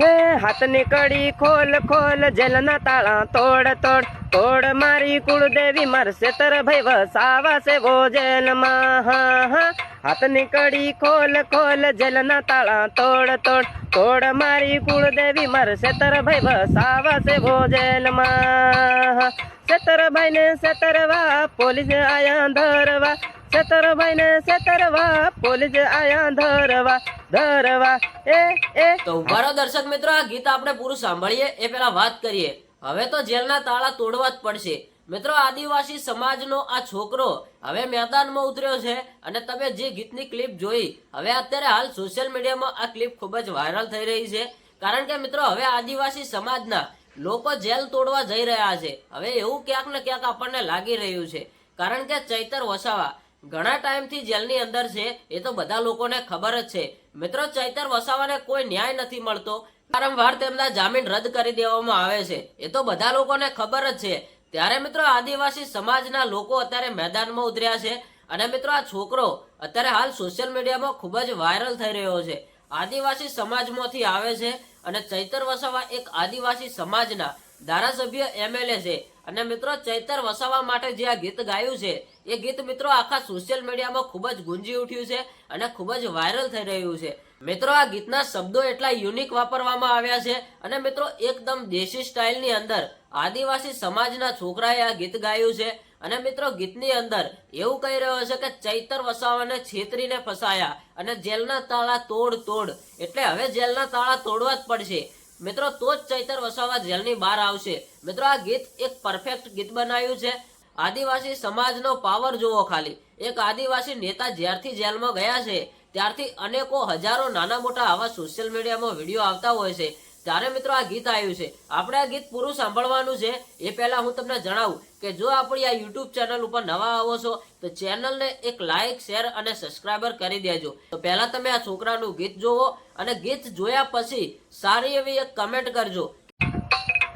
હે, હાથની કડી ખોલ ખોલ, જેલના તાળા તોડ તોડ તોડ મારી કુળદેવી મારશે તર ભાઈ વસાવા છે વો જેલમાં. હા હા, હાથની કડી ખોલ ખોલ, જેલના તાળા તોડ તોડ તોડ મારી કુળદેવી મારશે તર ભાઈ વસાવા છે વો જેલમાં. સતરભાઈ ને સતરવા પોલીસ આયા ધરવા. સતરભાઈ ને સતરવા પોલીસ આયા ધરવા. ધરવા એ એ. તો ઊભા દર્શક મિત્રો, આ ગીત આપણે પૂરું સાંભળીએ. એ પહેલા વાત કરીએ. હવે તો જેલના તાળા તોડવા જ પડશે. મિત્રો, આદિવાસી સમાજનો આ છોકરો હવે મેદાનમાં ઉતર્યો છે અને તમે જે ગીતની ક્લિપ જોઈ, હવે અત્યારે હાલ સોશિયલ મીડિયામાં આ ક્લિપ ખૂબ જ વાયરલ થઈ રહી છે. કારણ કે મિત્રો, હવે આદિવાસી સમાજના લોકો જેલ તોડવા જઈ રહ્યા છે. હવે એવું ક્યાંક ને ક્યાંક આપણને લાગી રહ્યું છે. કારણ કે ચૈતર વસાવા ઘણા ટાઈમથી જેલની અંદર છે, એ તો બધા લોકોને ખબર જ છે. મિત્રો, ચૈતર વસાવાને કોઈ ન્યાય નથી મળતો. વારંવાર તેમના જામીન રદ કરી દેવામાં આવે છે. એ તો બધા લોકોને ખબર જ છે. ત્યારે મિત્રો, આદિવાસી સમાજના લોકો અત્યારે મેદાનમાં ઉતર્યા છે. અને મિત્રો, આ છોકરો અત્યારે હાલ સોશિયલ મીડિયામાં ખૂબ જ વાયરલ થઈ રહ્યો છે. આદિવાસી સમાજમાંથી આવે છે અને ચૈતર વસાવા એક આદિવાસી સમાજના ધારાસભ્ય એમએલએ છે. અને મિત્રો ચૈતર વસાવા માટે જે આ ગીત ગાયું છે, એ ગીત મિત્રો આખા સોશિયલ મીડિયામાં ખૂબ જ ગુંજી ઉઠ્યું છે અને ખૂબ જ વાયરલ થઈ રહ્યું છે. મિત્રો આ ગીતના શબ્દો એટલા યુનિક વાપરવામાં આવ્યા છે અને મિત્રો એકદમ દેશી સ્ટાઇલની અંદર આદિવાસી સમાજના છોકરાએ આ ગીત ગાયું છે અને મિત્રો ગીતની અંદર એવું કહી રહ્યો છે કે ચૈતર વસાવાને છેતરીને ફસાયા અને જેલના તાળા તોડ તોડ, એટલે હવે જેલના તાળા તોડવા જ પડશે. મિત્રો, તો જ ચૈતર વસાવા જેલની બહાર આવશે. મિત્રો, આ ગીત એક પરફેક્ટ ગીત બનાવ્યું છે. આદિવાસી સમાજનો પાવર જોવો ખાલી. એક આદિવાસી નેતા જ્યારથી જેલમાં ગયા છે, ત્યારથી અનેકો હજારો નાના મોટા આવા સોશિયલ મીડિયામાં વીડિયો આવતા હોય છે. ત્યારે મિત્રો આ ગીત આવ્યું છે. આપણે આ ગીત પૂરું સાંભળવાનું છે. એ પહેલા હું તમને જણાવું કે જો આપણી આ યુટ્યુબ ચેનલ ઉપર નવા આવો છો, તો ચેનલને એક લાઇક શેર અને સબસ્ક્રાઈબર કરી દેજો. તો પહેલા તમે આ છોકરાનું ગીત જોવો અને ગીત જોયા પછી સારી એવી એક કમેન્ટ કરજો.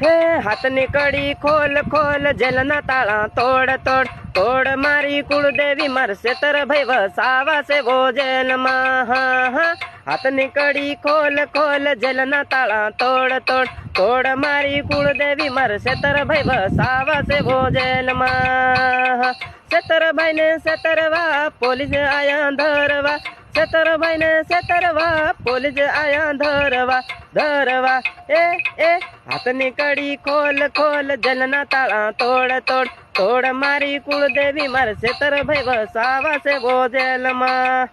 હે હાથની કડી ખોલ ખોલ, જેલના તાળા તોડ તોડ. તોડ મારી કુળદેવી મારશે તર ભાઈ વસાવા સેવો જેલમાં હા હા. હાથની નીકળી ખોલ ખોલ, જલના તાળા તોડ તોડ તોડ મારી કુળદેવી મારશે તર ભાઈ વસાવા છે વો જેલમાં. સતરભાઈ ને શેતરવા, પોલીસ આયા ધરવા. સતરભાઈ ને શેતરવા, પોલીસ આયા ધરવા ધરવા. એ એ, હાથ નીકળી ખોલ ખોલ, જલના તાળા તોડ તોડ તોડ મારી કુળદેવી મારે સેતર ભાઈ વસાવા છે ભોજેલમાં